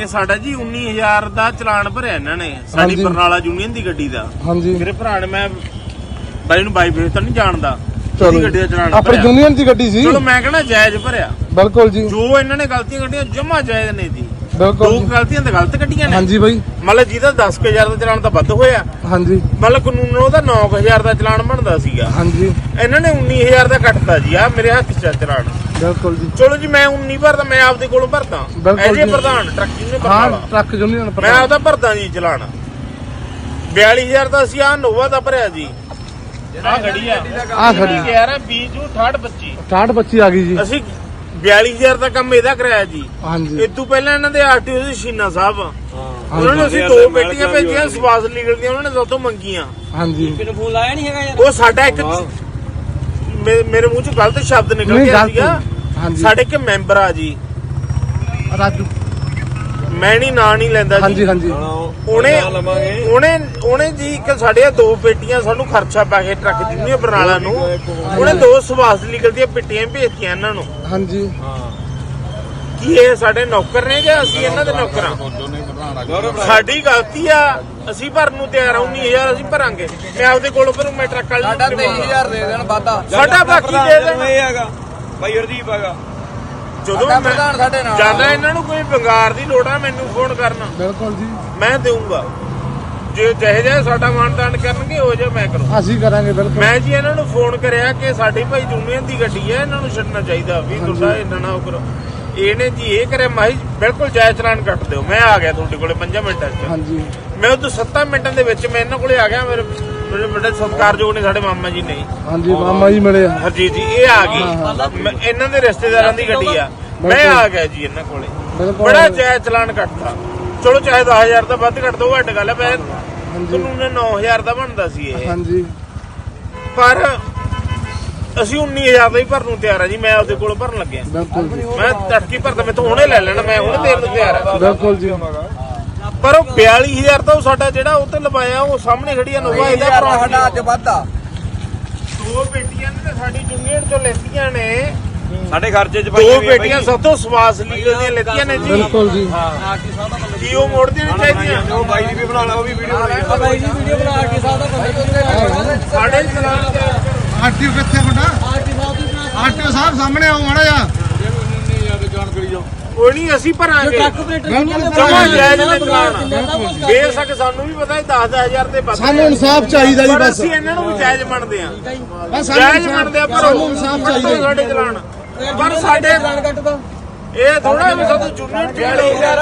ਇਹ ਸਾਡਾ ਜੀ 19000 ਦਾ ਚਲਾਨ ਭਰਿਆ ਇਹਨਾਂ ਨੇ ਸਾਡੀ ਹਾਂਜੀ। ਬਰਨਾਲਾ ਯੂਨੀਅਨ ਦੀ ਗੱਡੀ ਦਾ। ਹਾਂਜੀ। ਮੇਰੇ ਭਰਾ ਨੇ ਮੈਂ ਬਾਈ ਨੂੰ ਬਾਈ ਤਾਂ ਨਹੀਂ ਜਾਣਦਾ ਚਲੋ ਉਹਦੀ ਗੱਡੀ ਦਾ ਚਲਾਨ ਆਪਣੀ ਭਰਿਆ। ਯੂਨੀਅਨ ਦੀ ਗੱਡੀ ਸੀ। ਚਲੋ ਮੈਂ ਕਹਿੰਦਾ ਜਾਇਜ਼ ਭਰਿਆ। ਬਿਲਕੁਲ ਜੀ। ਜੋ ਇਹਨਾਂ ਨੇ ਗਲਤੀਆਂ ਕੱਢੀਆਂ ਜਮਾ ਜਾਇਜ਼ ਨੇ ਜੀ। ਬਿਲਕੁਲ ਜੀ। ਗਲਤੀਆਂ ਤਾਂ ਗਲਤ ਕੱਢੀਆਂ ਨੇ। ਹਾਂਜੀ ਬਾਈ। ਮਤਲਬ ਜਿਹਦਾ 10000 ਦਾ ਚਲਾਨ ਤਾਂ ਵੱਧ ਹੋਇਆ। ਹਾਂਜੀ। ਮਤਲਬ ਕਾਨੂੰਨ ਉਹਦਾ 9000 ਦਾ ਚਲਾਨ ਬਣਦਾ ਸੀਗਾ। ਹਾਂਜੀ। ਇਹਨਾਂ ਨੇ 19000 ਦਾ ਕੱਟਤਾ ਜੀ ਆ ਮੇਰੇ ਹੱਥ 'ਚ ਆ ਚਲਾਨ। ਬਿਲਕੁਲ ਜੀ। ਚਲੋ ਜੀ ਮੈਂ 19 ਭਰਦਾ ਮੈਂ ਆਪਦੇ ਕੋਲੋਂ ਭਰਦਾ। ਬਿਲਕੁਲ ਐਜੇ ਜੀ। ਪ੍ਰਧਾਨ ਟਰੱਕੀ ਨੇ ਹਾਂ ਭਰਦਾ ਟਰੱਕ ਯੂਨੀਅਨ ਮੈਂ ਆਪਦਾ ਭਰਦਾ ਜੀ ਚਲਾਨ। 42000 ਦਾ ਸੀ ਆ ਨੋਵਾ ਦਾ ਭਰਿਆ ਜੀ। ਆ। ਖੜੀ ਆ ਆਹ ਖੜੀ ਆ। 11 20 ਜੂ 68 25 68 25 ਆ ਗਈ ਜੀ। ਅਸੀਂ 42000 ਦਾ ਕੰਮ ਇਹਦਾ ਕਰਾਇਆ ਜੀ। ਹਾਂਜੀ। ਤੋਂ ਪਹਿਲਾਂ ਇਹਨਾਂ ਦੇ ਆਰਟੀਓ ਸੀ ਸ਼ੀਨਾ ਸਾਹਿਬ। ਉਹਨਾਂ ਨੇ ਅਸੀਂ। ਦੋ ਬੇਟੀਆਂ ਭੇਜੀਆਂ ਸਵਾਸ ਲੀਗਲ ਦੀਆਂ ਉਹਨਾਂ ਨੇ ਸਾਤੋਂ ਮੰਗੀਆਂ। ਹਾਂਜੀ। ਮੈਨੂੰ ਫੋਨ ਲਾਇਆ ਨਹੀਂ ਹੈਗਾ ਯਾਰ? ਉਹ ਸਾਡਾ ਇੱਕ ਮੇ- ਮੇਰੇ ਮੂੰਹ ਚ ਗਲਤ ਸ਼ਬਦ ਨਿਕਲ ਨਹੀਂ, ਗਿਆ ਗਲਤ ਸੀਗਾ। ਹਾਂਜੀ। ਸਾਡੇ ਇੱਕ ਮੈਂਬਰ ਆ ਜੀ। ਰਾਜੂ। ਮੈਂ ਨਹੀਂ ਨਾਂ ਨਹੀਂ ਲੈਂਦਾ ਹਾਂਜੀ ਜੀ ਹਾਂਜੀ ਉਹਨੇ ਨਾਂ ਉਹਨੇ ਉਹਨੇ ਜੀ ਇੱਕ ਸਾਡੇ ਦੋ ਪੇਟੀਆਂ ਸਾਨੂੰ ਖਰਚਾ ਪਾ ਕੇ ਟਰੱਕ ਜਿੰਨੀ ਬਰਨਾਲਾ ਨੂੰ। ਉਹਨੇ ਦੋ ਸਵਾਸ ਲੀਗਲ ਦੀਆਂ ਪੇਟੀਆਂ ਭੇਜਤੀਆਂ ਇਹਨਾਂ ਨੂੰ। ਹਾਂਜੀ। ਕੀ ਇਹ ਸਾਡੇ ਨੌਕਰ ਨੇ ਜਾਂ ਅਸੀਂ ਇਹਨਾਂ ਦੇ ਨੌਕਰਾਂ? ਭਰਾ ਸਾਡੀ ਗਲਤੀ ਆ ਅਸੀਂ ਭਰਨ ਨੂੰ ਤਿਆਰ ਆ 19000 ਅਸੀਂ ਭਰਾਂਗੇ। ਮੈਂ ਆਪਦੇ ਕੋਲੋਂ ਭਰੂ ਮੈਂ ਟਰੱਕ ਵਾਲੇ ਸਾਡਾ 23000 ਦੇ ਦੇਣ ਵਾਦਾ ਸਾਡਾ ਬਾਕੀ ਦੇ ਦੇਣ। ਇਹ ਹੈਗਾ। ਭਾਈ ਹਰਦੀਪ ਹੈਗਾ। ਜਦੋਂ ਸਾਡਾ ਮੈਂ ਪ੍ਰਧਾਨ ਸਾਡੇ ਨਾਲ। ਜ਼ਿਆਦਾ ਇਹਨਾਂ ਨੂੰ ਕੋਈ ਬੰਗਾਰ ਦੀ ਲੋੜ ਆ ਮੈਨੂੰ ਫੋਨ ਕਰਨਾ। ਬਿਲਕੁਲ ਜੀ। ਮੈਂ ਦੇਊਂਗਾ। ਜੇ ਜਿਹੇ ਜਿਹੇ ਸਾਡਾ ਮਾਨਦਾਨ ਕਰਨਗੇ ਉਹ ਜਿਹਾ ਮੈਂ ਕਰੂੰ ਅਸੀਂ ਕਰਾਂਗੇ ਬਿਲਕੁਲ। ਮੈਂ ਜੀ ਇਹਨਾਂ ਨੂੰ ਫੋਨ ਕਰਿਆ ਕਿ ਸਾਡੀ ਭਾਈ ਯੂਨੀਅਨ ਦੀ ਗੱਡੀ ਹੈ ਇਹਨਾਂ ਨੂੰ ਛੱਡਣਾ ਚਾਹੀਦਾ ਵੀ ਤੁਹਾਡਾ ਇਹਨਾਂ ਨਾਲ ਉਹ ਕਰੋ। ਇਹਨੇ ਜੀ ਇਹ ਕਰਿਆ ਮਾਈ ਬਿਲਕੁਲ ਜਾਇਜ਼ ਚਲਾਨ ਕੱਟ ਦਿਓ। ਮੈਂ ਆ ਗਿਆ ਤੁਹਾਡੇ ਕੋਲੇ 5 ਮਿੰਟਾਂ 'ਚ। ਹਾਂਜੀ। ਮੈਂ ਉਦੋਂ 7 ਮਿੰਟਾਂ ਦੇ ਵਿੱਚ ਮੈਂ ਇਹਨਾਂ ਕੋਲੇ ਆ ਗਿਆ ਮੇਰੇ ਮੇਰੇ ਬੜੇ ਸਤਿਕਾਰਯੋਗ ਨੇ ਸਾਡੇ ਮਾਮਾ ਜੀ ਨੇ। ਹਾਂਜੀ ਮਾਮਾ ਜੀ ਮਿਲੇ ਆ। ਹਰਜੀਤ ਜੀ ਇਹ ਆ ਹਾਂ, ਗਈ ਮੈਂ- ਇਹਨਾਂ ਦੇ ਰਿਸ਼ਤੇਦਾਰਾਂ ਦੀ ਗੱਡੀ ਆ। ਮੈਂ ਆ ਗਿਆ ਜੀ ਇਹਨਾਂ ਕੋਲੇ। ਬਿਲਕੁਲ। ਬੜਾ ਜਾਇਜ਼ ਚਲਾਨ ਕੱਟਦਾ ਚਲੋ ਚਾਹੇ 10000 ਦਾ ਵੱਧ ਕੱਟ ਦੋ ਘੱਟ ਗੱਲ ਹੈ ਮੈਂ ਹਾਂਜੀ। ਕਾਨੂੰਨ 9000 ਦਾ ਬਣਦਾ ਸੀ ਇਹ। ਹਾਂਜੀ। ਪਰ ਅਸੀਂ 19000 ਦਾ ਹੀ ਭਰਨ ਨੂੰ ਤਿਆਰ ਆ ਜੀ। ਮੈਂ ਆਪਦੇ ਕੋਲ ਭਰਨ ਲੱਗਿਆ। ਬਿਲਕੁਲ ਜੀ। ਮੈਂ ਤੜਕੀ ਭਰਦਾ ਮੈਂ ਹੁਣੇ ਲੈ ਲੈਣਾ ਮੈਂ ਹੁਣੇ ਦੇਣ ਨੂੰ ਤਿਆਰ ਆ। ਬਿਲਕੁਲ ਜੀ। ਪਰ ਉਹ 42000 ਤਾਂ ਉਹ ਸਾਡਾ ਜਿਹੜਾ ਉਹ ਤੇ ਲਵਾਇਆ ਉਹ ਸਾਹਮਣੇ ਖੜੀ ਆ ਨੋਵਾ ਇਹਦਾ ਸਾਡਾ ਭਰਾ ਅੱਜ ਵਾਦਾ ਦੋ ਬੇਟੀਆਂ ਨੇ ਤੇ ਸਾਡੀ ਯੂਨੀਅਨ ਚੋਂ ਲੈਤੀਆਂ ਨੇ। ਸਾਡੇ ਖਰਚੇ ਚ ਦੋ ਬੇਟੀਆਂ ਸਭ ਤੋਂ ਸਵਾਸ ਲੀਗਲ ਦੀਆਂ ਲੈਤੀਆਂ ਨੇ ਜੀ। ਬਿਲਕੁਲ ਜੀ। ਕੀ ਉਹ ਮੋੜਦੀਆਂ ਨਹੀਂ ਚਾਹੀਦੀਆਂ? ਉਹ ਬਾਈ ਦੀ ਵੀ ਬਣਾ ਲਾ ਉਹ ਵੀ ਵੀਡੀਓ ਬਣਾਈ ਬਾਈ ਜੀ ਵੀਡੀਓ ਬਣਾ ਕੇ ਸਾਹਿਬ ਦਾ ਸਾਡੇ ਤੇ ਆਰਟੀਓ ਕਿੱਥੇ ਤੁਹਾਡਾ? ਆਰਟੀਓ ਸਾਹਿਬ ਸਾਹਮਣੇ ਆਓ ਮਾੜਾ ਜਾ ਕੋਈ ਨਹੀਂ ਅਸੀਂ ਭਰਾਂਗੇ। ਜਮਾ ਜਾਇਜ਼ ਨੇ ਚਲਾਨ ਬੇਸ਼ੱਕ ਸਾਨੂੰ ਵੀ ਪਤਾ ਹੈ 10-10000 ਦੇ ਵੱਧ ਸਾਨੂੰ ਇਨਸਾਫ ਚਾਹੀਦਾ ਜੀ ਬਸ। ਅਸੀਂ ਇਹਨਾਂ ਨੂੰ ਵੀ ਜਾਇਜ਼ ਮੰਨਦੇ ਆ ਬਸ ਸਾਨੂੰ ਜਾਇਜ਼ ਮੰਨਦੇ ਆ ਪਰ ਸਾਨੂੰ ਇਨਸਾਫ ਚਾਹੀਦਾ। ਸਾਡੇ ਚਲਾਨ। ਪਰ ਸਾਡੇ ਇਹ ਥੋੜਾ ਵੀ ਸਾਨੂੰ ਜੁਨੀਅਰ 42000